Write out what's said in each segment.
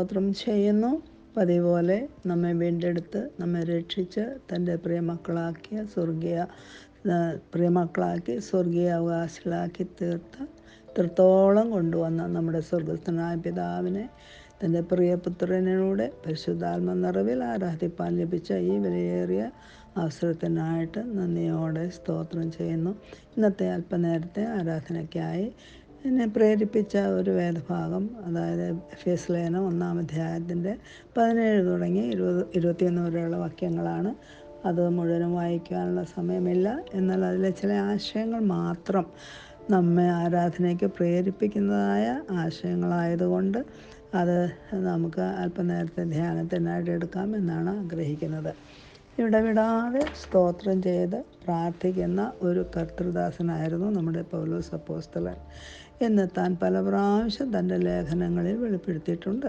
സ്തോത്രം ചെയ്യുന്നു. പതിപോലെ നമ്മെ വീണ്ടെടുത്ത് നമ്മെ രക്ഷിച്ച് തന്റെ പ്രിയമക്കളാക്കിയ സ്വർഗീയ പ്രിയമക്കളാക്കി സ്വർഗീയ അവകാശികളാക്കി തീർത്ത് ഇത്രത്തോളം കൊണ്ടുവന്ന നമ്മുടെ സ്വർഗസ്ഥനായ പിതാവിനെ തന്റെ പ്രിയപുത്രനിലൂടെ പരിശുദ്ധാത്മ നിറവിൽ ആരാധിപ്പാൻ ലഭിച്ച ഈ വിലയേറിയ അവസരത്തിനായിട്ട് നന്ദിയോടെ സ്തോത്രം ചെയ്യുന്നു. ഇന്നത്തെ അല്പനേരത്തെ ആരാധനയ്ക്കായി എന്നെ പ്രേരിപ്പിച്ച ഒരു വേദഭാഗം അതായത് എഫേസ് ലേന ഒന്നാം അധ്യായത്തിന്റെ പതിനേഴ് തുടങ്ങി ഇരുപത് ഇരുപത്തിയൊന്ന് വരെയുള്ള വാക്യങ്ങളാണ്. അത് മുഴുവനും വായിക്കാനുള്ള സമയമില്ല. എന്നാൽ അതിലെ ചില ആശയങ്ങൾ മാത്രം നമ്മെ ആരാധനയ്ക്ക് പ്രേരിപ്പിക്കുന്നതായ ആശയങ്ങളായതുകൊണ്ട് അത് നമുക്ക് അല്പനേരത്തെ ധ്യാനത്തിനായിട്ട് എടുക്കാം എന്നാണ് ആഗ്രഹിക്കുന്നത്. ഇടവിടാതെ സ്തോത്രം ചെയ്ത് പ്രാർത്ഥിക്കുന്ന ഒരു കർത്തൃദാസനായിരുന്നു നമ്മുടെ പൗലോസ് അപ്പോസ്തലൻ. എന്ന് താൻ പല പ്രാവശ്യം തന്റെ ലേഖനങ്ങളിൽ വെളിപ്പെടുത്തിയിട്ടുണ്ട്.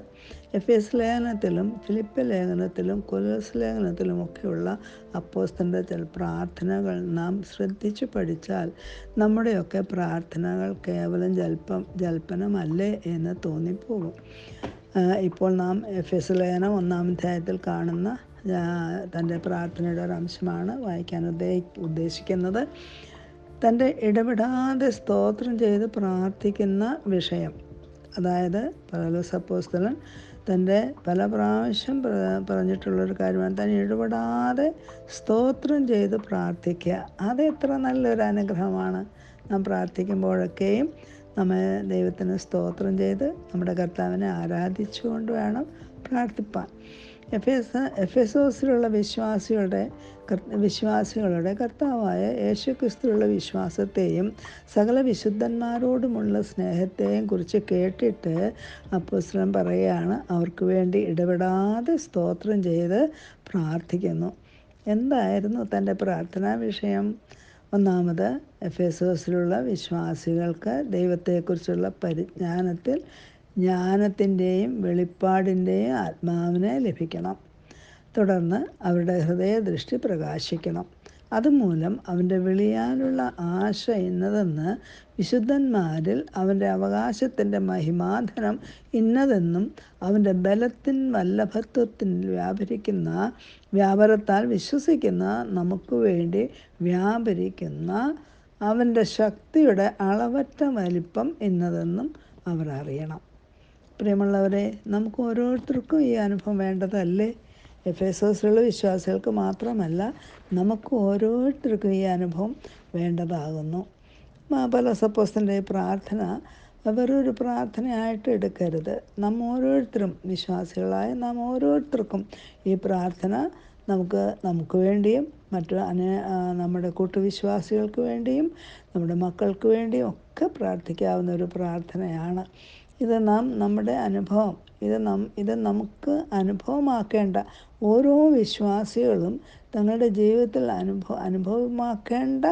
എഫ് എസ് ലേഖനത്തിലും ഫിലിപ്പ് ലേഖനത്തിലും കൊലോസ് ലേഖനത്തിലുമൊക്കെയുള്ള അപ്പോസ്തന്റെ ചില പ്രാർത്ഥനകൾ നാം ശ്രദ്ധിച്ചു പഠിച്ചാൽ നമ്മുടെയൊക്കെ പ്രാർത്ഥനകൾ കേവലം ജൽപ്പം ജൽപ്പനമല്ലേ എന്ന് തോന്നിപ്പോകും. ഇപ്പോൾ നാം എഫ് എസ് ലേഖനം ഒന്നാം അധ്യായത്തിൽ കാണുന്ന തന്റെ പ്രാർത്ഥനയുടെ ഒരു അംശമാണ് വായിക്കാൻ ഉദ്ദേ ഉദ്ദേശിക്കുന്നത്. തന്റെ ഇടപെടാതെ സ്തോത്രം ചെയ്ത് പ്രാർത്ഥിക്കുന്ന വിഷയം. അതായത് പൗലോസ് അപ്പോസ്തലൻ തന്റെ പല പ്രാവശ്യം പ്ര- പറഞ്ഞിട്ടുള്ളൊരു കാര്യമാണ് തന്നെ ഇടപെടാതെ സ്തോത്രം ചെയ്ത് പ്രാർത്ഥിക്കുക. അത് എത്ര നല്ലൊരു അനുഗ്രഹമാണ്. നാം പ്രാർത്ഥിക്കുമ്പോഴൊക്കെയും നമ്മെ ദൈവത്തിന് സ്തോത്രം ചെയ്ത് നമ്മുടെ കർത്താവിനെ ആരാധിച്ചുകൊണ്ട് വേണം പ്രാർത്ഥിപ്പാൻ. എഫ് എസ് എഫ് എസ് ഓസിലുള്ള വിശ്വാസികളുടെ വിശ്വാസികളുടെ കർത്താവായ യേശുക്രിസ്തുവിലുള്ള വിശ്വാസത്തെയും സകല വിശുദ്ധന്മാരോടുമുള്ള സ്നേഹത്തെയും കുറിച്ച് കേട്ടിട്ട് അപ്പുസ്ലം പറയുകയാണ് അവർക്ക് വേണ്ടി ഇടപെടാതെ സ്തോത്രം ചെയ്ത് പ്രാർത്ഥിക്കുന്നു. എന്തായിരുന്നു തന്റെ പ്രാർത്ഥനാ വിഷയം? ഒന്നാമത് എഫേസോസിലുള്ള വിശ്വാസികൾക്ക് ദൈവത്തെക്കുറിച്ചുള്ള പരിജ്ഞാനത്തിൽ ജ്ഞാനത്തിന്റെയും വെളിപ്പാടിന്റെയും ആത്മാവിനെ ലഭിക്കണം. തുടർന്ന് അവരുടെ ഹൃദയദൃഷ്ടി പ്രകാശിക്കണം. അതുമൂലം അവന്റെ വിളിയാനുള്ള ആശ ഇന്നതെന്ന് വിശുദ്ധന്മാരിൽ അവന്റെ അവകാശത്തിന്റെ മഹിമാധനം ഇന്നതെന്നും അവന്റെ ബലത്തിൻ വല്ലഭത്വത്തിൽ വ്യാപരിക്കുന്ന വ്യാപാരത്താൽ വിശ്വസിക്കുന്ന നമുക്ക് വേണ്ടി വ്യാപരിക്കുന്ന അവന്റെ ശക്തിയുടെ അളവറ്റ വലിപ്പം ഇന്നതെന്നും അവർ അറിയണം. പ്രിയമുള്ളവരെ നമുക്ക് ഓരോരുത്തർക്കും ഈ അനുഭവം വേണ്ടതല്ലേ? എഫ് എസ് എസിലുള്ള വിശ്വാസികൾക്ക് മാത്രമല്ല നമുക്ക് ഓരോരുത്തർക്കും ഈ അനുഭവം വേണ്ടതാകുന്നു. പല സപ്പോസിന്റെ പ്രാർത്ഥന വെറൊരു പ്രാർത്ഥനയായിട്ട് എടുക്കരുത്. നാം ഓരോരുത്തരും വിശ്വാസികളായ നാം ഓരോരുത്തർക്കും ഈ പ്രാർത്ഥന നമുക്ക് നമുക്ക് വേണ്ടിയും മറ്റു അന നമ്മുടെ കൂട്ടുവിശ്വാസികൾക്ക് വേണ്ടിയും നമ്മുടെ മക്കൾക്ക് വേണ്ടിയും ഒക്കെ പ്രാർത്ഥിക്കാവുന്ന ഒരു പ്രാർത്ഥനയാണ്. ഇത് നാം നമ്മുടെ അനുഭവം. ഇത് നം ഇത് നമുക്ക് അനുഭവമാക്കേണ്ട ഓരോ വിശ്വാസികളും തങ്ങളുടെ ജീവിതത്തിൽ അനുഭവ അനുഭവമാക്കേണ്ട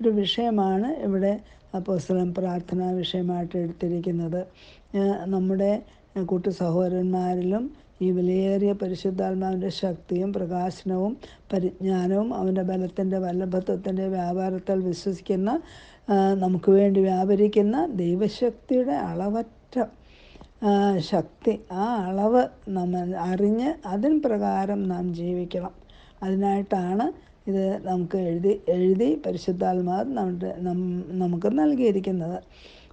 ഒരു വിഷയമാണ് ഇവിടെ അപ്പോസ്തലൻ പ്രാർത്ഥനാ വിഷയമായിട്ട് എടുത്തിരിക്കുന്നത്. നമ്മുടെ കൂട്ടു സഹോദരന്മാരിലും ഈ വിലയേറിയ പരിശുദ്ധാത്മാവിന്റെ ശക്തിയും പ്രകാശനവും പരിജ്ഞാനവും അവന്റെ ബലത്തിന്റെ വല്ലഭത്വത്തിന്റെ വ്യാപാരത്തിൽ വിശ്വസിക്കുന്ന നമുക്ക് വേണ്ടി വ്യാപരിക്കുന്ന ദൈവശക്തിയുടെ അളവറ്റ ആ, ശക്തി ആ അളവ് നമ്മൾ അറിഞ്ഞ് അതിൻ പ്രകാരം നാം ജീവിക്കണം. അതിനായിട്ടാണ് ഇത് നമുക്ക് എഴുതി എഴുതി പരിശുദ്ധാത്മാവ് നമ്മുടെ നമുക്ക് നൽകിയിരിക്കുന്നത്.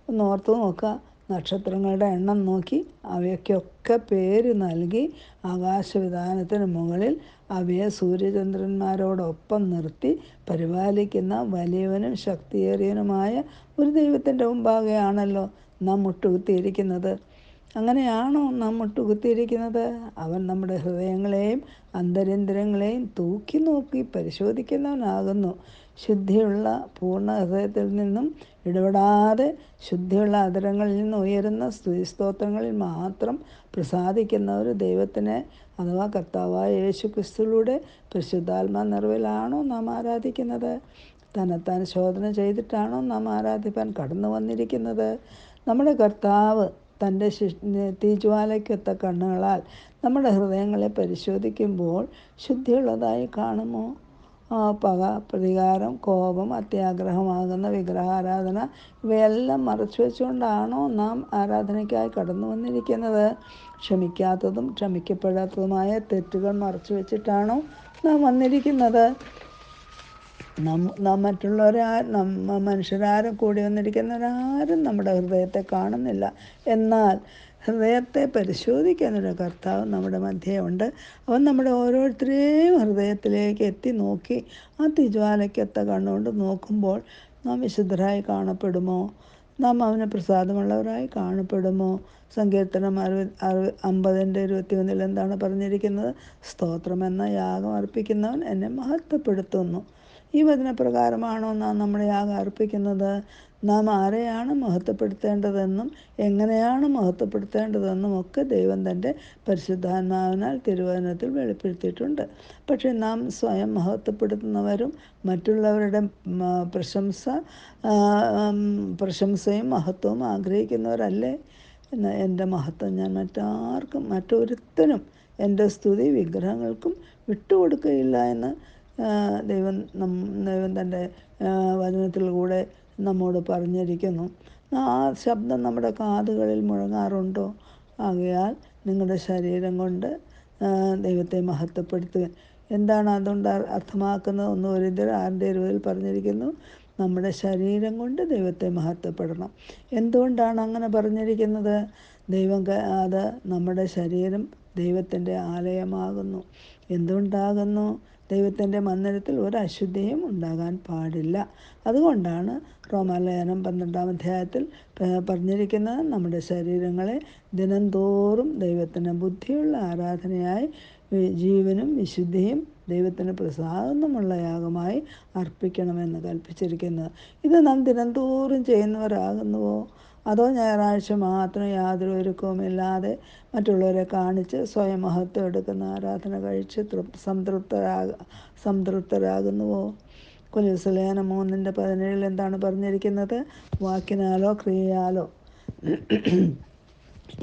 ഒന്ന് ഓർത്ത് നോക്കുക. നക്ഷത്രങ്ങളുടെ എണ്ണം നോക്കി. അവയ്ക്കൊക്കെ പേര് നൽകി ആകാശവിധാനത്തിന് മുകളിൽ അവയെ സൂര്യചന്ദ്രന്മാരോടൊപ്പം നിർത്തി പരിപാലിക്കുന്ന വലിയവനും ശക്തിയേറിയവനുമായ ഒരു ദൈവത്തിന്റെ മുമ്പാകെയാണല്ലോ. നാം മുട്ടുകുത്തിയിരിക്കുന്നത് അങ്ങനെയാണോ നാം മുട്ടുകുത്തിയിരിക്കുന്നത് അവൻ നമ്മുടെ ഹൃദയങ്ങളെയും അന്തരന്തരങ്ങളെയും തൂക്കി നോക്കി പരിശോധിക്കുന്നവനാകുന്നു. ശുദ്ധിയുള്ള പൂർണ ഹൃദയത്തിൽ നിന്നും ഇടപെടാതെ ശുദ്ധിയുള്ള അതരങ്ങളിൽ നിന്ന് ഉയരുന്ന സ്തുതിസ്തോത്രങ്ങളിൽ മാത്രം പ്രസാദിക്കുന്ന ഒരു ദൈവത്തിനെ അഥവാ കർത്താവായ യേശു ക്രിസ്തുവിലൂടെ പരിശുദ്ധാത്മാ നിറവിലാണോ നാം ആരാധിക്കുന്നത്? തന്നെത്താൻ ശോധന ചെയ്തിട്ടാണോ നാം ആരാധിപ്പാൻ കടന്നു വന്നിരിക്കുന്നത് നമ്മുടെ കർത്താവ് തന്റെ ശിഷ് തീജ്വാലയ്ക്കൊത്ത കണ്ണുകളാൽ നമ്മുടെ ഹൃദയങ്ങളെ പരിശോധിക്കുമ്പോൾ ശുദ്ധിയുള്ളതായി കാണുമോ? പക പ്രതികാരം കോപം അത്യാഗ്രഹമാകുന്ന വിഗ്രഹാരാധന ഇവയെല്ലാം മറച്ചു വെച്ചുകൊണ്ടാണോ നാം ആരാധനയ്ക്കായി കടന്നു വന്നിരിക്കുന്നത്? ക്ഷമിക്കാത്തതും ക്ഷമിക്കപ്പെടാത്തതുമായ തെറ്റുകൾ മറച്ചു വെച്ചിട്ടാണോ നാം വന്നിരിക്കുന്നത്? നം നാം മറ്റുള്ളവരാ നമ്മ മനുഷ്യരാരും കൂടി വന്നിരിക്കുന്നവരാരും നമ്മുടെ ഹൃദയത്തെ കാണുന്നില്ല. എന്നാൽ ഹൃദയത്തെ പരിശോധിക്കാനൊരു കർത്താവ് നമ്മുടെ മധ്യേ ഉണ്ട്. അവൻ നമ്മുടെ ഓരോരുത്തരെയും ഹൃദയത്തിലേക്ക് എത്തി നോക്കി. ആ തിജ്വാലയ്ക്കൊത്ത കണ്ണുകൊണ്ട് നോക്കുമ്പോൾ നാം വിശുദ്ധരായി കാണപ്പെടുമോ? നാം അവന് പ്രസാദമുള്ളവരായി കാണപ്പെടുമോ? സങ്കീർത്തനം അറുപത് അറു അമ്പതിന്റെ ഇരുപത്തി ഒന്നിൽ എന്താണ് പറഞ്ഞിരിക്കുന്നത്? സ്തോത്രം എന്ന യാഗം അർപ്പിക്കുന്നവൻ എന്നെ മഹത്വപ്പെടുത്തുന്നു. ഈ വചനപ്രകാരമാണോ നാം നമ്മുടെ യാഗം അർപ്പിക്കുന്നത്? നാം ആരെയാണ് മഹത്വപ്പെടുത്തേണ്ടതെന്നും എങ്ങനെയാണ് മഹത്വപ്പെടുത്തേണ്ടതെന്നും ഒക്കെ ദൈവം തന്റെ പരിശുദ്ധാത്മാവിനാൽ തിരുവചനത്തിൽ വെളിപ്പെടുത്തിയിട്ടുണ്ട്. പക്ഷേ നാം സ്വയം മഹത്വപ്പെടുത്തുന്നവരും മറ്റുള്ളവരുടെ പ്രശംസ പ്രശംസയും മഹത്വവും ആഗ്രഹിക്കുന്നവരല്ലേ? എന്റെ മഹത്വം ഞാൻ മറ്റാർക്കും മറ്റൊരുത്തനും എന്റെ സ്തുതി വിഗ്രഹങ്ങൾക്കും വിട്ടുകൊടുക്കുകയില്ല എന്ന് ദൈവം ദൈവം തന്റെ വചനത്തിലൂടെ നമ്മോട് പറഞ്ഞിരിക്കുന്നു. ആ ശബ്ദം നമ്മുടെ കാതുകളിൽ മുഴങ്ങാറുണ്ടോ? ആകയാൽ നിങ്ങളുടെ ശരീരം കൊണ്ട് ദൈവത്തെ മഹത്വപ്പെടുത്തുക. എന്താണ് അതുകൊണ്ട് അർത്ഥമാക്കുന്നത്? ഒന്ന് ഒരു ആറിന്റെ ഇരുപതിൽ പറഞ്ഞിരിക്കുന്നു നമ്മുടെ ശരീരം കൊണ്ട് ദൈവത്തെ മഹത്വപ്പെടണം. എന്തുകൊണ്ടാണ് അങ്ങനെ പറഞ്ഞിരിക്കുന്നത്? ദൈവം അത് നമ്മുടെ ശരീരം ദൈവത്തിന്റെ ആലയമാകുന്നു. എന്തുണ്ടാകുന്നു ദൈവത്തിന്റെ മന്ദിരത്തിൽ ഒരു അശുദ്ധിയും ഉണ്ടാകാൻ പാടില്ല. അതുകൊണ്ടാണ് റോമാലയനം പന്ത്രണ്ടാം അധ്യായത്തിൽ പറഞ്ഞിരിക്കുന്നത് നമ്മുടെ ശരീരങ്ങളെ ദിനംതോറും ദൈവത്തിന് ബുദ്ധിയുള്ള ആരാധനയായി ജീവനും വിശുദ്ധിയും ദൈവത്തിന് പ്രസാദമുള്ള യാഗമായി അർപ്പിക്കണമെന്ന് കൽപ്പിച്ചിരിക്കുന്നത് ഇത് നാം ദിനംതോറും ചെയ്യുന്നവരാകുന്നുവോ? അതോ ഞായറാഴ്ച മാത്രം യാതൊരു ഒരുക്കവുമില്ലാതെ മറ്റുള്ളവരെ കാണിച്ച് സ്വയം മഹത്വം എടുക്കുന്ന ആരാധന കഴിച്ച് തൃപ് സംതൃപ്തരാക സംതൃപ്തരാകുന്നുവോ? കുലസലേന മൂന്നിന്റെ പതിനേഴിൽ എന്താണ് പറഞ്ഞിരിക്കുന്നത്? വാക്കിനാലോ ക്രിയയാലോ?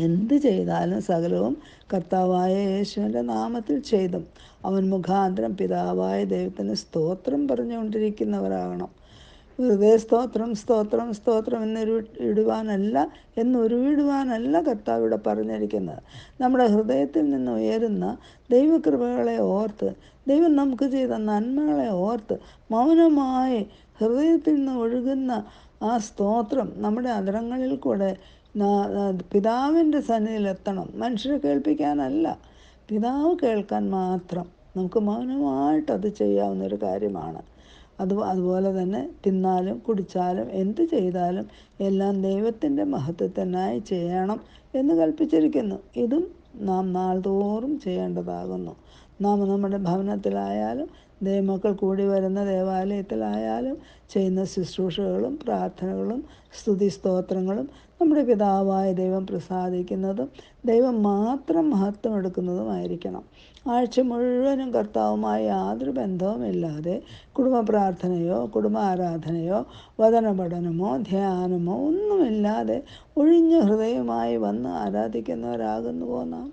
എന്ത് ചെയ്താലും സകലവും കർത്താവായ യേശുവിന്റെ നാമത്തിൽ ചെയ്തും അവൻ മുഖാന്തരം പിതാവായ ദൈവത്തിന് സ്തോത്രം പറഞ്ഞുകൊണ്ടിരിക്കുന്നവരാകണം. വെറുതെ സ്തോത്രം സ്തോത്രം സ്തോത്രം എന്നൊരു ഇടുവാനല്ല എന്നൊരുവിടുവാനല്ല കർത്താവ് ഇവിടെ പറഞ്ഞിരിക്കുന്നത്. നമ്മുടെ ഹൃദയത്തിൽ നിന്ന് ഉയരുന്ന ദൈവകൃപകളെ ഓർത്ത് ദൈവം നമുക്ക് ചെയ്ത നന്മകളെ ഓർത്ത് മൗനമായി ഹൃദയത്തിൽ നിന്ന് ഒഴുകുന്ന ആ സ്തോത്രം നമ്മുടെ അതരങ്ങളിൽ കൂടെ പിതാവിന്റെ സന്നിധിയിലെത്തണം മനുഷ്യരെ കേൾപ്പിക്കാനല്ല പിതാവ് കേൾക്കാൻ മാത്രം നമുക്ക് മൗനമായിട്ട് അത് ചെയ്യാവുന്ന ഒരു കാര്യമാണ്. അത് അതുപോലെ തന്നെ തിന്നാലും കുടിച്ചാലും എന്ത് ചെയ്താലും എല്ലാം ദൈവത്തിന്റെ മഹത്വത്തിനായി ചെയ്യണം എന്ന് കൽപ്പിച്ചിരിക്കുന്നു. ഇതും നാം നാൾതോറും ചെയ്യേണ്ടതാകുന്നു. നാം നമ്മുടെ ഭവനത്തിലായാലും ദൈവമക്കൾ കൂടി വരുന്ന ദേവാലയത്തിലായാലും ചെയ്യുന്ന ശുശ്രൂഷകളും പ്രാർത്ഥനകളും സ്തുതി സ്തോത്രങ്ങളും നമ്മുടെ പിതാവായ ദൈവം പ്രസാദിക്കുന്നതും ദൈവം മാത്രം മഹത്വം എടുക്കുന്നതുമായിരിക്കണം ആഴ്ച മുഴുവനും കർത്താവുമായി യാതൊരു ബന്ധവുമില്ലാതെ കുടുംബ പ്രാർത്ഥനയോ കുടുംബ ആരാധനയോ വചന പഠനമോ ധ്യാനമോ ഒന്നുമില്ലാതെ ഒഴിഞ്ഞ ഹൃദയമായി വന്ന് ആരാധിക്കുന്നവരാകുന്നുവോ നാം.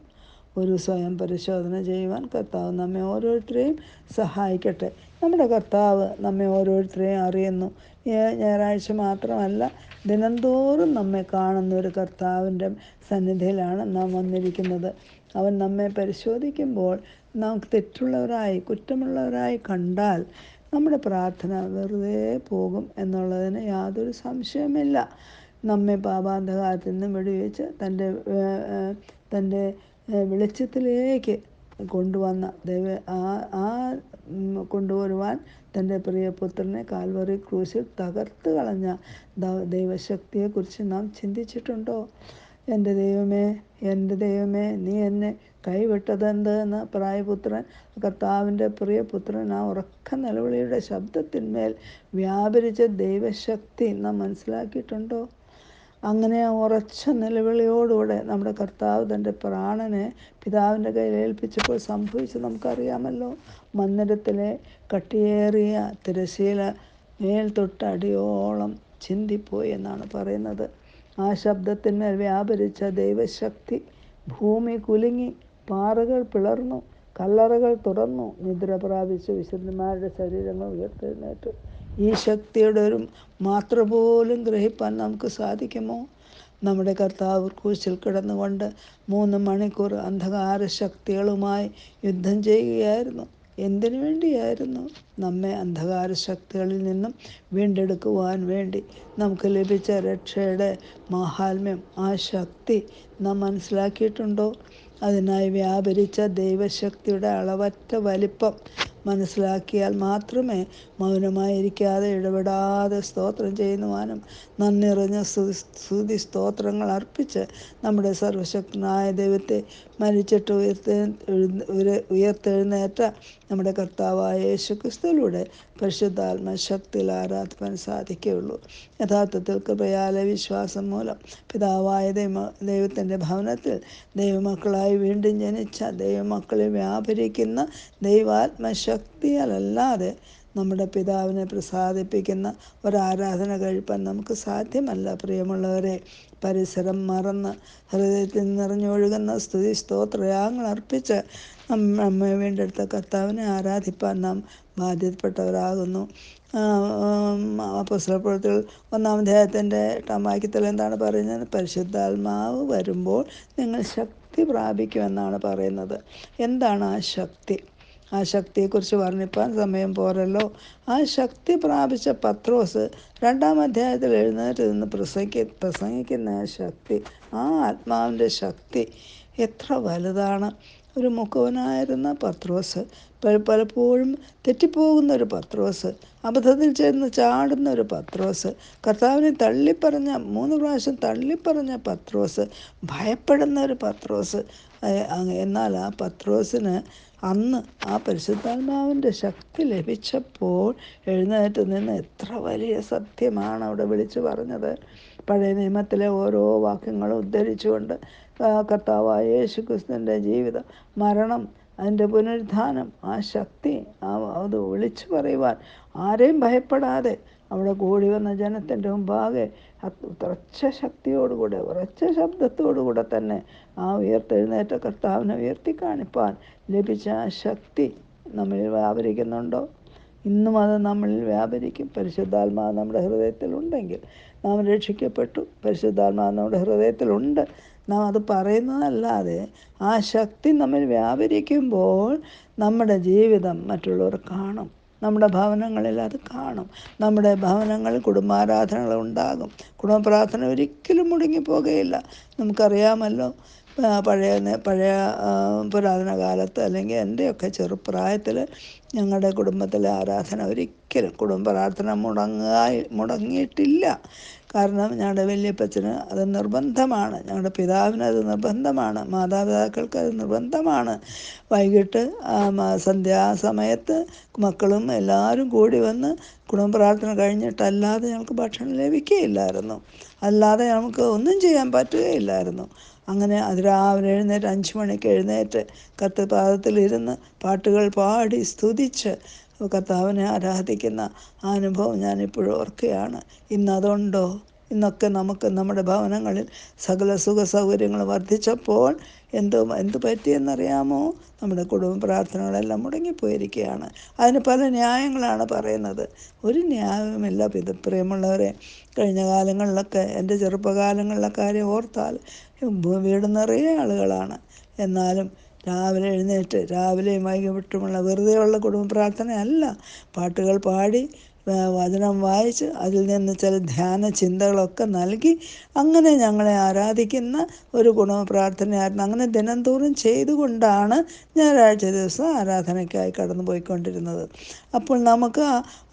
ഒരു സ്വയം പരിശോധന ചെയ്യുവാൻ കർത്താവ് നമ്മെ ഓരോരുത്തരെയും സഹായിക്കട്ടെ. നമ്മുടെ കർത്താവ് നമ്മെ ഓരോരുത്തരെയും അറിയുന്നു. ഞായറാഴ്ച മാത്രമല്ല ദിനംതോറും നമ്മെ കാണുന്ന ഒരു കർത്താവിന്റെ സന്നിധിയിലാണ് നാം വന്നിരിക്കുന്നത്. അവൻ നമ്മെ പരിശോധിക്കുമ്പോൾ നമുക്ക് തെറ്റുള്ളവരായി കുറ്റമുള്ളവരായി കണ്ടാൽ നമ്മുടെ പ്രാർത്ഥന വെറുതെ പോകും എന്നുള്ളതിന് യാതൊരു സംശയമില്ല നമ്മെ പാപാന്ധകാരത്തിൽ നിന്ന് വെടിവെച്ച് തന്റെ തന്റെ വെളിച്ചത്തിലേക്ക് കൊണ്ടുവന്ന ദൈവ ആ ആ കൊണ്ടുവരുവാൻ തന്റെ പ്രിയപുത്രനെ കാൽവറി ക്രൂശിൽ തകർത്ത് കളഞ്ഞ ദൈവശക്തിയെക്കുറിച്ച് നാം ചിന്തിച്ചിട്ടുണ്ടോ? എന്റെ ദൈവമേ എന്റെ ദൈവമേ നീ എന്നെ കൈവിട്ടതെന്ത് എന്ന് പ്രായപുത്രൻ കർത്താവിന്റെ പ്രിയപുത്രൻ ആ ഉറക്ക നിലവിളിയുടെ ശബ്ദത്തിന്മേൽ വ്യാപരിച്ച ദൈവശക്തി നാം മനസ്സിലാക്കിയിട്ടുണ്ടോ? അങ്ങനെ ഉറച്ച നിലവിളിയോടുകൂടെ നമ്മുടെ കർത്താവ് തന്റെ പ്രാണനെ പിതാവിന്റെ കയ്യിൽ ഏൽപ്പിച്ചപ്പോൾ സംഭവിച്ചത് നമുക്കറിയാമല്ലോ. മന്ദിരത്തിലെ കട്ടിയേറിയ തിരശീല മേൽ തൊട്ടടിയോളം ചിന്തിപ്പോയി എന്നാണ് പറയുന്നത്. ആ ശബ്ദത്തിന്മേൽ വ്യാപരിച്ച ദൈവശക്തി ഭൂമി കുലുങ്ങി പാറകൾ പിളർന്നു കല്ലറകൾ തുറന്നു നിദ്ര പ്രാപിച്ച വിശുദ്ധന്മാരുടെ ശരീരങ്ങൾ ഉയർത്തെഴുന്നേറ്റു. ഈ ശക്തിയുടെ ഒരു മാത്ര പോലും ഗ്രഹിപ്പാൻ നമുക്ക് സാധിക്കുമോ? നമ്മുടെ കർത്താവ് ക്രൂശിൽ കിടന്നുകൊണ്ട് മൂന്ന് മണിക്കൂർ അന്ധകാര ശക്തികളുമായി യുദ്ധം ചെയ്യുകയായിരുന്നു. എന്തിനു വേണ്ടിയായിരുന്നു? നമ്മെ അന്ധകാര ശക്തികളിൽ നിന്നും വീണ്ടെടുക്കുവാൻ വേണ്ടി നമുക്ക് ലഭിച്ച രക്ഷയുടെ മാഹാത്മ്യം ആ ശക്തി നാം മനസ്സിലാക്കിയിട്ടുണ്ടോ? അതിനായി വ്യാപരിച്ച ദൈവശക്തിയുടെ അളവറ്റ വലിപ്പം മനസ്സിലാക്കിയാൽ മാത്രമേ മൗനമായിരിക്കാതെ ഇടപെടാതെ സ്തോത്രം ചെയ്യുവാനും നന്ദി നിറഞ്ഞ സ്തുതി സ്തുതി സ്തോത്രങ്ങൾ അർപ്പിച്ച് നമ്മുടെ സർവശക്തനായ ദൈവത്തെ മരിച്ചിട്ട് ഉയർത്തെ ഉയർത്തെഴുന്നേറ്റ നമ്മുടെ കർത്താവായ യേശു ക്രിസ്തുവിലൂടെ പരിശുദ്ധാത്മ ശക്തിയിൽ ആരാധിപ്പാൻ സാധിക്കുകയുള്ളൂ. യഥാർത്ഥത്തിൽ കൃപയാല വിശ്വാസം മൂലം പിതാവായ ദൈവ ദൈവത്തിന്റെ ഭവനത്തിൽ ദൈവമക്കളായി വീണ്ടും ജനിച്ച ദൈവമക്കളെ വ്യാപരിക്കുന്ന ദൈവാത്മശക്തിയാലല്ലാതെ നമ്മുടെ പിതാവിനെ പ്രസാദിപ്പിക്കുന്ന ഒരാരാധന കഴിപ്പാൻ നമുക്ക് സാധ്യമല്ല പ്രിയമുള്ളവരെ. പരിസരം മറന്ന് ഹൃദയത്തിൽ നിറഞ്ഞൊഴുകുന്ന സ്തുതി സ്തോത്രയാങ്ങൾ അർപ്പിച്ച് നമ്മെ വീണ്ടെടുത്ത കർത്താവിനെ ആരാധിപ്പാൻ നാം ബാധ്യതപ്പെട്ടവരാകുന്നു. പുസ്തകത്തിൽ ഒന്നാം അദ്ദേഹത്തിന്റെ എട്ടാം എന്താണ് പറയുന്നത്? പരിശുദ്ധാത്മാവ് വരുമ്പോൾ നിങ്ങൾ ശക്തി പ്രാപിക്കുമെന്നാണ് പറയുന്നത്. എന്താണ് ആ ശക്തി? ആ ശക്തിയെക്കുറിച്ച് വർണിപ്പാൻ സമയം പോരല്ലോ. ആ ശക്തി പ്രാപിച്ച പത്രോസ് രണ്ടാം അധ്യായത്തിൽ എഴുന്നേറ്റ് നിന്ന് പ്രസംഗി പ്രസംഗിക്കുന്ന ആ ശക്തി ആ ആത്മാവിന്റെ ശക്തി എത്ര വലുതാണ്. ഒരു മുഖവനായിരുന്ന പത്രോസ് പലപ്പോഴും തെറ്റിപ്പോകുന്ന ഒരു പത്രോസ് അബദ്ധത്തിൽ ചെന്ന് ചാടുന്ന ഒരു പത്രോസ് കർത്താവിനെ തള്ളിപ്പറഞ്ഞ മൂന്ന് പ്രാവശ്യം തള്ളിപ്പറഞ്ഞ പത്രോസ് ഭയപ്പെടുന്ന ഒരു പത്രോസ്. എന്നാൽ ആ പത്രോസിന് അന്ന് ആ പരിശുദ്ധാത്മാവിന്റെ ശക്തി ലഭിച്ചപ്പോൾ എഴുന്നേറ്റ് നിന്ന് എത്ര വലിയ സത്യമാണ് അവിടെ വിളിച്ചു പറഞ്ഞത്. പഴയ നിയമത്തിലെ ഓരോ വാക്യങ്ങളും ഉദ്ധരിച്ചുകൊണ്ട് കർത്താവായ യേശു ക്രിസ്തുവിന്റെ ജീവിതം മരണം അതിന്റെ പുനരുദ്ധാനം ആ ശക്തി ആ അത് വിളിച്ചു പറയുവാൻ ആരെയും ഭയപ്പെടാതെ അവിടെ കൂടി വന്ന ജനത്തിന്റെ മുമ്പാകെ ഉറച്ച ശക്തിയോടുകൂടെ ഉറച്ച ശബ്ദത്തോടുകൂടെ തന്നെ ആ ഉയർത്തെഴുന്നേറ്റ കർത്താവിനെ ഉയർത്തി കാണിപ്പാൻ ലഭിച്ച ആ ശക്തി നമ്മളിൽ വ്യാപരിക്കുന്നുണ്ടോ? ഇന്നും അത് നമ്മളിൽ വ്യാപരിക്കും. പരിശുദ്ധാത്മാവ് നമ്മുടെ ഹൃദയത്തിലുണ്ടെങ്കിൽ നാം രക്ഷിക്കപ്പെട്ടു. പരിശുദ്ധാത്മാവ് നമ്മുടെ ഹൃദയത്തിലുണ്ട്. നാം അത് പറയുന്നതല്ലാതെ ആ ശക്തി നമ്മൾ വ്യാപരിക്കുമ്പോൾ നമ്മുടെ ജീവിതം മറ്റുള്ളവർ കാണും. നമ്മുടെ ഭവനങ്ങളിൽ അത് കാണും. നമ്മുടെ ഭവനങ്ങളിൽ കുടുംബാരാധനകൾ ഉണ്ടാകും. കുടുംബ പ്രാർത്ഥന ഒരിക്കലും മുടങ്ങിപ്പോകുകയില്ല. നമുക്കറിയാമല്ലോ പഴയ പഴയ പുരാതന കാലത്ത് അല്ലെങ്കിൽ എന്റെയൊക്കെ ചെറുപ്രായത്തിൽ ഞങ്ങളുടെ കുടുംബത്തിലെ ആരാധന ഒരിക്കലും കുടുംബ പ്രാർത്ഥന മുടങ്ങായി മുടങ്ങിയിട്ടില്ല. കാരണം ഞങ്ങളുടെ വല്യപ്പച്ചന് അത് നിർബന്ധമാണ്. ഞങ്ങളുടെ പിതാവിന് അത് നിർബന്ധമാണ്. മാതാപിതാക്കൾക്ക് അത് നിർബന്ധമാണ്. വൈകിട്ട് സന്ധ്യാസമയത്ത് മക്കളും എല്ലാവരും കൂടി വന്ന് കുടുംബ പ്രാർത്ഥന കഴിഞ്ഞിട്ടല്ലാതെ ഞങ്ങൾക്ക് ഭക്ഷണം ലഭിക്കുകയില്ലായിരുന്നു. അല്ലാതെ നമുക്ക് ഒന്നും ചെയ്യാൻ പറ്റുകയില്ലായിരുന്നു. അങ്ങനെ അതിരാവിലെ എഴുന്നേറ്റ് അഞ്ച് മണിക്ക് എഴുന്നേറ്റ് കത്ത് പാദത്തിലിരുന്ന് പാട്ടുകൾ പാടി സ്തുതിച്ച് കർത്താവിനെ ആരാധിക്കുന്ന ആ അനുഭവം ഞാനിപ്പോഴും ഓർക്കുകയാണ്. ഇന്നതുണ്ടോ? ഇന്നൊക്കെ നമുക്ക് നമ്മുടെ ഭവനങ്ങളിൽ സകല സുഖ സൗകര്യങ്ങൾ വർദ്ധിച്ചപ്പോൾ എന്തോ എന്ത് പറ്റിയെന്നറിയാമോ? നമ്മുടെ കുടുംബ പ്രാർത്ഥനകളെല്ലാം മുടങ്ങിപ്പോയിരിക്കുകയാണ്. അതിന് പല ന്യായങ്ങളാണ് പറയുന്നത്. ഒരു ന്യായവുമില്ല. ഇത് പ്രിയമുള്ളവരെ കഴിഞ്ഞ കാലങ്ങളിലൊക്കെ എന്റെ ചെറുപ്പകാലങ്ങളിലെ കാര്യം ഓർത്താൽ വീട് നിറയെ ആളുകളാണ്. എന്നാലും രാവിലെ എഴുന്നേറ്റ് രാവിലെയും വൈകിട്ടുമുള്ള വെറുതെയുള്ള കുടുംബ പ്രാർത്ഥനയല്ല. പാട്ടുകൾ പാടി വചനം വായിച്ച് അതിൽ നിന്ന് ചില ധ്യാന ചിന്തകളൊക്കെ നൽകി അങ്ങനെ ഞങ്ങളെ ആരാധിക്കുന്ന ഒരു ഗുണ പ്രാർത്ഥനയായിരുന്നു. അങ്ങനെ ദിനംതോറും ചെയ്തുകൊണ്ടാണ് ഞായറാഴ്ച ദിവസം ആരാധനയ്ക്കായി കടന്നു പോയിക്കൊണ്ടിരുന്നത് അപ്പോൾ നമുക്ക്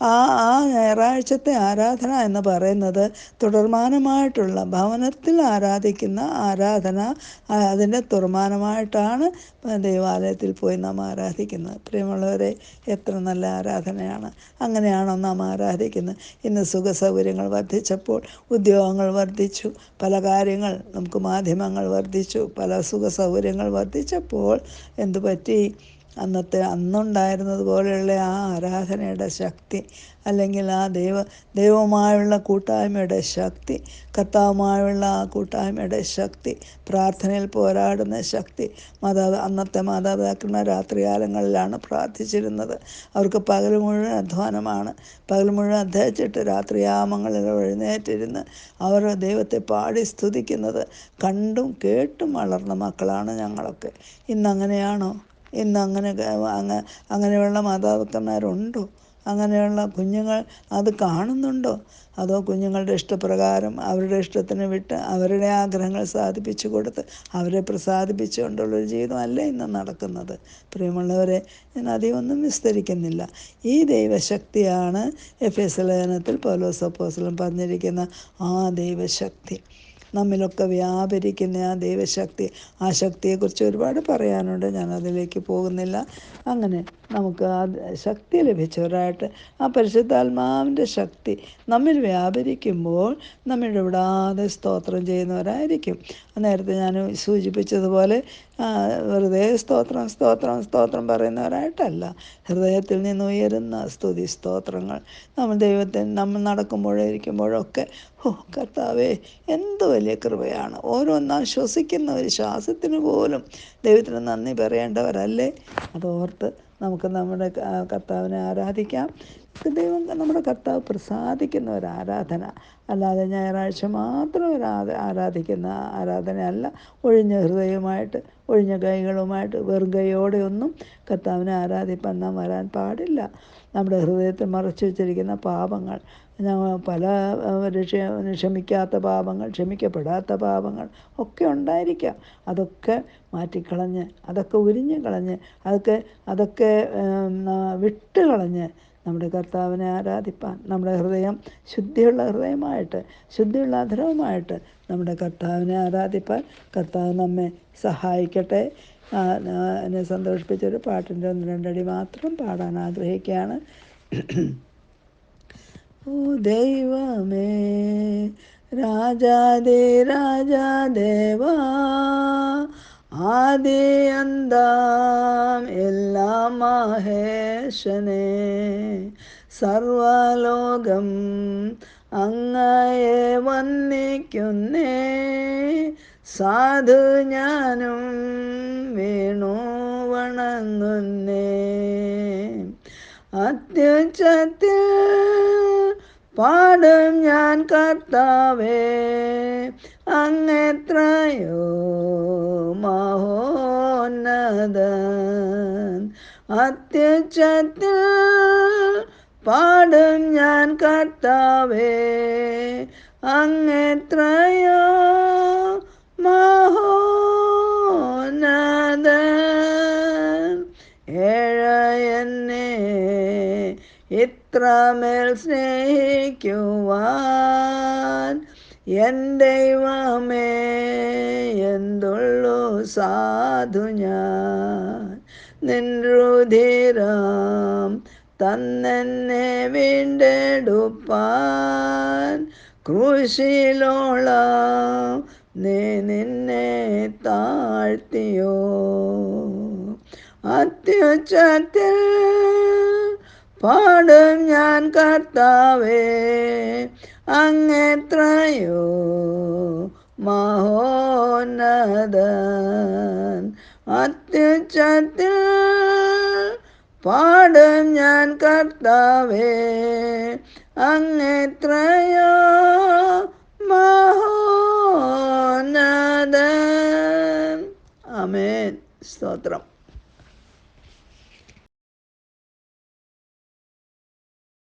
ആ ആ ഞായറാഴ്ചത്തെ ആരാധന എന്ന് പറയുന്നത് തുടർമാനമായിട്ടുള്ള ഭവനത്തിൽ ആരാധിക്കുന്ന ആരാധന അതിന്റെ തുടർമാനമായിട്ടാണ് ദേവാലയത്തിൽ പോയി നാം ആരാധിക്കുന്നത്. പ്രിയമുള്ളവരെ എത്ര നല്ല ആരാധനയാണ്. അങ്ങനെയാണോ നാം ആരാധിക്കുന്നത് ഇന്ന് സുഖ സൗകര്യങ്ങൾ വർദ്ധിച്ചപ്പോൾ ഉദ്യോഗങ്ങൾ വർദ്ധിച്ചു. പല കാര്യങ്ങൾ നമുക്ക് മാധ്യമങ്ങൾ വർദ്ധിച്ചു. പല സുഖ സൗകര്യങ്ങൾ വർദ്ധിച്ചപ്പോൾ എന്തു പറ്റി അന്നത്തെ അന്നുണ്ടായിരുന്നത് പോലെയുള്ള ആ ആരാധനയുടെ ശക്തി അല്ലെങ്കിൽ ആ ദൈവ ദൈവമായുള്ള കൂട്ടായ്മയുടെ ശക്തി കർത്താവുമായുള്ള ആ കൂട്ടായ്മയുടെ ശക്തി പ്രാർത്ഥനയിൽ പോരാടുന്ന ശക്തി മാതാ അന്നത്തെ മാതാപിതാക്കളുടെ രാത്രികാലങ്ങളിലാണ് പ്രാർത്ഥിച്ചിരുന്നത്. അവർക്ക് പകൽ മുഴുവൻ അധ്വാനമാണ്. പകൽ മുഴുവൻ അധ്വാനിച്ചിട്ട് രാത്രിയാമങ്ങളിൽ എഴുന്നേറ്റിരുന്ന് അവർ ദൈവത്തെ പാടി സ്തുതിക്കുന്നത് കണ്ടും കേട്ടും വളർന്ന മക്കളാണ് ഞങ്ങളൊക്കെ. ഇന്നങ്ങനെയാണോ ഇന്ന് അങ്ങനെ അങ്ങ അങ്ങനെയുള്ള മാതാപിതാക്കന്മാരുണ്ടോ? അങ്ങനെയുള്ള കുഞ്ഞുങ്ങൾ അത് കാണുന്നുണ്ടോ? അതോ കുഞ്ഞുങ്ങളുടെ ഇഷ്ടപ്രകാരം അവരുടെ ഇഷ്ടത്തിന് വിട്ട് അവരുടെ ആഗ്രഹങ്ങൾ സാധിപ്പിച്ചു കൊടുത്ത് അവരെ പ്രസാദിപ്പിച്ചുകൊണ്ടുള്ളൊരു ജീവിതമല്ല ഇന്ന് നടക്കുന്നത്. പ്രിയമുള്ളവരെ ഞാൻ അധികം ഒന്നും വിസ്തരിക്കുന്നില്ല. ഈ ദൈവശക്തിയാണ് എഫ് എസ് ലേഖനത്തിൽ പൗലോസപ്പോസലും പറഞ്ഞിരിക്കുന്ന ആ ദൈവശക്തി. നമ്മിലൊക്കെ വ്യാപരിക്കുന്ന ആ ദൈവശക്തി ആ ശക്തിയെക്കുറിച്ച് ഒരുപാട് പറയാനുണ്ട്. ഞാൻ അതിലേക്ക് പോകുന്നില്ല. അങ്ങനെ നമുക്ക് ആ ശക്തി ലഭിച്ചവരായിട്ട് ആ പരിശുദ്ധാത്മാവിന്റെ ശക്തി നമ്മിൽ വ്യാപരിക്കുമ്പോൾ നമ്മൾ വിടാതെ സ്തോത്രം ചെയ്യുന്നവരായിരിക്കും. നേരത്തെ ഞാൻ സൂചിപ്പിച്ചതുപോലെ വെറുതെ സ്തോത്രം സ്തോത്രം സ്തോത്രം പറയുന്നവരായിട്ടല്ല. ഹൃദയത്തിൽ നിന്ന് ഉയരുന്ന സ്തുതി സ്തോത്രങ്ങൾ നമ്മൾ ദൈവത്തെ നമ്മൾ നടക്കുമ്പോഴോ ഇരിക്കുമ്പോഴൊക്കെ ഓ കർത്താവേ എന്ത് വലിയ കൃപയാണ്. ഓരോന്നാം ശ്വസിക്കുന്ന ഒരു ശ്വാസത്തിന് പോലും ദൈവത്തിന് നന്ദി പറയേണ്ടവരല്ലേ? അതോർത്ത് നമുക്ക് നമ്മുടെ കർത്താവിനെ ആരാധിക്കാം. ദൈവം നമ്മുടെ കർത്താവ് പ്രസാദിക്കുന്ന ഒരു ആരാധന. അല്ലാതെ ഞായറാഴ്ച മാത്രം ഒരു ആരാധിക്കുന്ന ആരാധനയല്ല. ഒഴിഞ്ഞ ഹൃദയവുമായിട്ട് ഒഴിഞ്ഞ കൈകളുമായിട്ട് വെറും കൈയോടെ ഒന്നും കർത്താവിനെ ആരാധിപ്പാൻ നാം വരാൻ പാടില്ല. നമ്മുടെ ഹൃദയത്തിൽ മറച്ചു വെച്ചിരിക്കുന്ന പാപങ്ങൾ പല രക്ഷ ക്ഷമിക്കാത്ത പാപങ്ങൾ ക്ഷമിക്കപ്പെടാത്ത പാപങ്ങൾ ഒക്കെ ഉണ്ടായിരിക്കാം. അതൊക്കെ മാറ്റിക്കളഞ്ഞ് അതൊക്കെ ഉരിഞ്ഞു കളഞ്ഞ് അതൊക്കെ അതൊക്കെ വിട്ട് കളഞ്ഞ് നമ്മുടെ കർത്താവിനെ ആരാധിപ്പാൻ നമ്മുടെ ഹൃദയം ശുദ്ധിയുള്ള ഹൃദയമായിട്ട് ശുദ്ധിയുള്ള അധരവുമായിട്ട് നമ്മുടെ കർത്താവിനെ ആരാധിപ്പാൻ കർത്താവ് നമ്മെ സഹായിക്കട്ടെ. എന്നെ സന്തോഷിപ്പിച്ചൊരു പാട്ടിന്റെ ഒന്ന് രണ്ടടി മാത്രം പാടാൻ ആഗ്രഹിക്കുകയാണ്. ഓ ദൈവമേ രാജാദേ രാജാദേവാ ആദി അന്താം എല്ലാം മഹേശനെ. സർവലോകം അങ്ങയെ വന്നിക്കുന്നേ സാധു ഞാനും വീണു വണങ്ങുന്നേ. അത്യുച്ചത്തിൽ പാടും ഞാൻ കർത്താവേ അങ്ങെത്രയോ മഹോന്നതൻ. അത്യുച്ചത്തിൽ പാടും ഞാൻ കർത്താവേ അങ്ങെത്രയോ ഇത്രമേൽ സ്നേഹിക്കുവാൻ എൻ ദൈവമേ എന്തുള്ളു സാധു ഞാൻ? നിൻരുധിരം തന്നെ വീണ്ടെടുപ്പാൻ ക്രൂശിലോളം നീ നിന്നെ താഴ്ത്തിയോ? അത്യുച്ചത്തിൽ പാടും ഞാൻ കർത്താവേ അങ്ങെത്രയോ മഹോന്നതൻ. അത്യുച്ചത്തിൽ പാടും ഞാൻ കർത്താവേ അങ്ങെത്രയോ മഹോന്നതൻ. അമേൻ സ്തോത്രം.